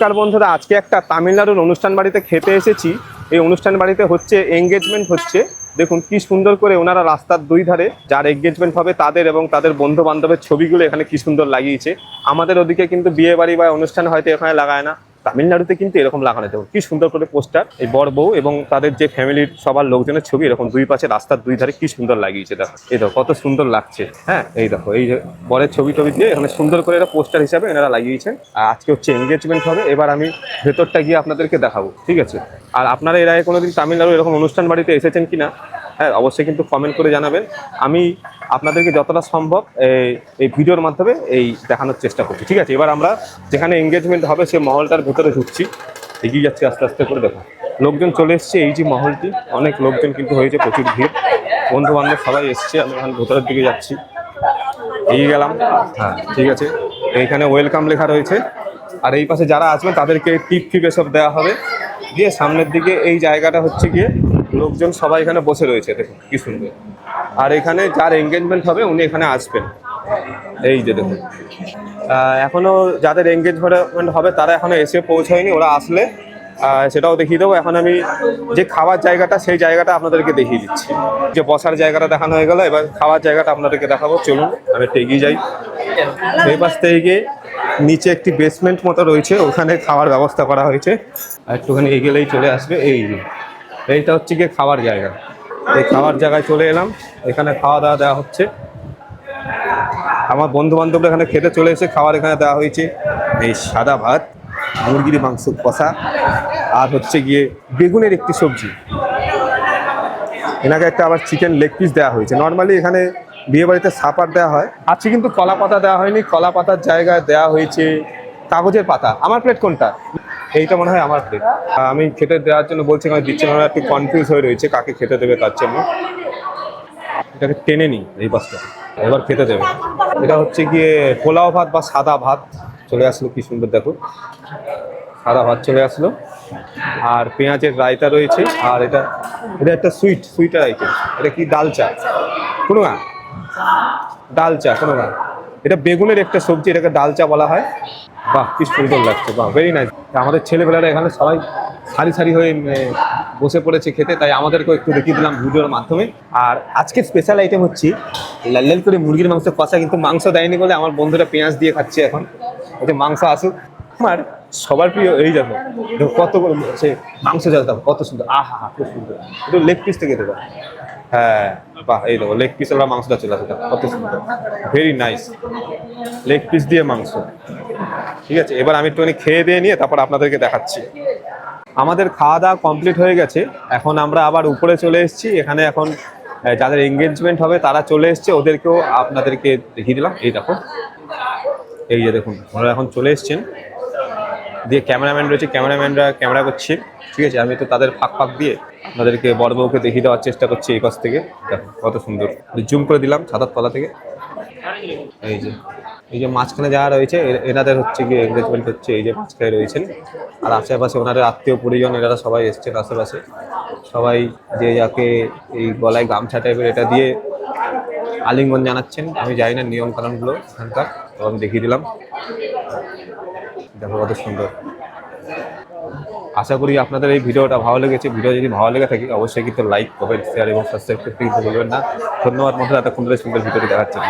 নমস্কার বন্ধুরা, আজকে একটা তামিলনাড়ুর অনুষ্ঠান বাড়িতে খেতে এসেছি। এই অনুষ্ঠান বাড়িতে হচ্ছে এঙ্গেজমেন্ট হচ্ছে। দেখুন, কি সুন্দর করে ওনারা রাস্তার দুই ধারে যার এঙ্গেজমেন্ট হবে তাদের এবং তাদের বন্ধু বান্ধবের ছবিগুলো এখানে কি সুন্দর লাগিয়েছে। আমাদের ওদিকে কিন্তু বিয়ে বাড়ি বা অনুষ্ঠান হয়তো এখানে লাগায় না। তামিলনাড়ুতে কিন্তু এরকম লাগানো দেখুন কি সুন্দর করে পোস্টার, এই বর বউ এবং তাদের যে ফ্যামিলির সবার লোকজনের ছবি, এরকম দুই পাশে রাস্তার দুই ধারে কি সুন্দর লাগিয়েছে, দেখো। এই দেখো, কত সুন্দর লাগছে হ্যাঁ? এই দেখো, এই যে বরের ছবি টবি দিয়ে এখানে সুন্দর করে এটা পোস্টার হিসাবে এনারা লাগিয়েছেন। আর আজকে হচ্ছে এঙ্গেজমেন্ট হবে, এবার আমি ভেতরটা গিয়ে আপনাদেরকে দেখাবো, ঠিক আছে? আর আপনারা এর আগে কোনোদিন তামিলনাড়ু এরকম অনুষ্ঠান বাড়িতে এসেছেন কিনা হ্যাঁ অবশ্যই কিন্তু কমেন্ট করে জানাবেন। আমি আপনাদেরকে যতটা সম্ভব এই ভিডিওর মাধ্যমে এই দেখানোর চেষ্টা করছি। ঠিক আছে, এবার আমরা যেখানে এঙ্গেজমেন্ট হবে সেই মহলটার ভেতরে ঢুকছি। এগিয়ে যাচ্ছি আস্তে আস্তে করে, দেখো। লোকজন চলে এসছে, এই যে মহলটি, অনেক লোকজন কিন্তু হয়েছে, প্রচুর ভিড়। বন্ধু বান্ধব সবাই এসছে, আমি এখন ভেতরের দিকে যাচ্ছি। এগিয়ে গেলাম হ্যাঁ ঠিক আছে। এইখানে ওয়েলকাম লেখা রয়েছে। আর এই পাশে যারা আসবেন, তাদেরকে টিপ ফিপ এসব দেওয়া হবে। দিয়ে সামনের দিকে এই জায়গাটা হচ্ছে গিয়ে লোকজন সবাই এখানে বসে রয়েছে দেখুন কি সুন্দর। আর এখানে যার এঙ্গেজমেন্ট হবে উনি এখানে আসবেন। এই যে দেখুন। আহ, এখনও যাদের এঙ্গেজমেন্ট হবে তারা এখনও এসে পৌঁছায়নি ওরা আসলে সেটাও দেখিয়ে দেবো। এখন আমি যে খাওয়ার জায়গাটা সেই জায়গাটা আপনাদেরকে দেখিয়ে দিচ্ছি। যে বসার জায়গাটা দেখানো হয়ে গেল এবার খাওয়ার জায়গাটা আপনাদেরকে দেখাবো। চলুন আমি একটু এগিয়ে যাই। সেই পাশ থেকে নিচে একটি বেসমেন্ট মতো রয়েছে ওখানে খাওয়ার ব্যবস্থা করা হয়েছে। আর একটুখানি এগেলেই চলে আসবে। এই। এইটা হচ্ছে গিয়ে খাওয়ার জায়গা। এই খাওয়ার জায়গায় চলে এলাম। এখানে খাওয়া দাওয়া দেওয়া হচ্ছে। আমার বন্ধু বান্ধবরা এখানে খেতে চলে এসে খাবার এখানে দেওয়া হয়েছে। এই সাদা ভাত, মুরগির মাংস কষা, আর হচ্ছে গিয়ে বেগুনের একটি সবজি। এনাকে একটা আবার চিকেন লেগ পিস দেওয়া হয়েছে। নর্মালি এখানে বিয়ে বাড়িতে সাপার দেওয়া হয়। আজকে কিন্তু কলা পাতা দেওয়া হয়নি। কলা পাতার জায়গায় দেওয়া হয়েছে কাগজের পাতা। আমার প্লেট কোনটা? এইটা মনে হয় আমার প্লেট আমি খেতে দেওয়ার জন্য বলছি আমি দিচ্ছি না, একটু কনফিউজ হয়ে রয়েছে, কাকে খেতে দেবে তার জন্য। এটাকে টেনে নিই এই পাশটা। এবার খেতে দেবে। এটা হচ্ছে গিয়ে পোলাও ভাত বা সাদা ভাত। চলে আসলো, কি সুন্দর দেখো। সাদা ভাত চলে আসলো। আর পেঁয়াজের রায়তা রয়েছে, আর এটা এটা একটা সুইট সুইটার আইটেম এটা কি ডাল চা? কোনো না? ডাল চা, কোনো না। এটা বেগুনের একটা সবজি, এটাকে ডাল চা বলা হয়। বাহ, কি সুন্দর লাগছে, বাহ ভেরি নাইস আমাদের ছেলেবেলারা এখানে সবাই সারি সারি হয়ে বসে পড়েছে খেতে, তাই আমাদেরকেও একটু দেখিয়ে দিলাম ভিডিওর মাধ্যমে। আর আজকে স্পেশাল আইটেম হচ্ছে লাল লাল করে মুরগির মাংস, কষা কিন্তু মাংস দেয়নি বলে আমার বন্ধুরা পেঁয়াজ দিয়ে খাচ্ছে এখন। ওতে মাংস আসুক। আমার সবার প্রিয়, এই দেখো কত সে মাংস জাল কত সুন্দর। আহা, খুব সুন্দর। একটু লেগ পিস থেকে দেবো। হ্যাঁ বাহ, এই দেখো লেগ পিস ওরা মাংসটা চলে আসে কত সুন্দর। ভেরি নাইস লেগ পিস দিয়ে মাংস। ঠিক আছে, এবার আমি একটুখানি খেয়ে দিয়ে নিয়ে তারপর আপনাদেরকে দেখাচ্ছি। আমাদের খাওয়া দাওয়া কমপ্লিট হয়ে গেছে। এখন আমরা আবার উপরে চলে এসেছি। এখানে এখন যাদের এঙ্গেজমেন্ট হবে, তারা চলে এসছে। ওদেরকেও আপনাদেরকে দেখিয়ে দিলাম। এই দেখো। এই যে দেখুন ওনারা এখন চলে এসছেন। দিয়ে ক্যামেরাম্যান রয়েছে ক্যামেরাম্যানরা ক্যামেরা করছে। ঠিক আছে, আমি তো তাদের ফাঁক ফাঁক দিয়ে আপনাদেরকে বড় বউকে দেখিয়ে দেওয়ার চেষ্টা করছি এই পাশ থেকে। দেখো, কত সুন্দর। জুম করে দিলাম ছাতার তলা থেকে। এই যে এই যে মাঝখানে যারা রয়েছে এনাদের হচ্ছে গিয়ে এঙ্গেজমেন্ট হচ্ছে, এই যে মাঝখানে রয়েছেন। আর আশেপাশে ওনাদের আত্মীয় পরিজন, এনারা সবাই এসছেন আশেপাশে। সবাই যে যাকে এই গলায় গামছা টাইপের এটা দিয়ে আলিঙ্গন জানাচ্ছেন। আমি জানি না নিয়ম কানুনগুলো এখানকার আমি দেখিয়ে দিলাম। দেখো কত সুন্দর। আশা করি আপনাদের এই ভিডিওটা ভালো লেগেছে। ভিডিও যদি ভালো লেগে থাকে, অবশ্যই কিন্তু লাইক কমেন্ট শেয়ার এবং সাবস্ক্রাইব করতে কিন্তু ভুলবেন না। ধন্যবাদ মধ্যে এতক্ষণ ধরে সুন্দর ভিডিওটি দেখাচ্ছেন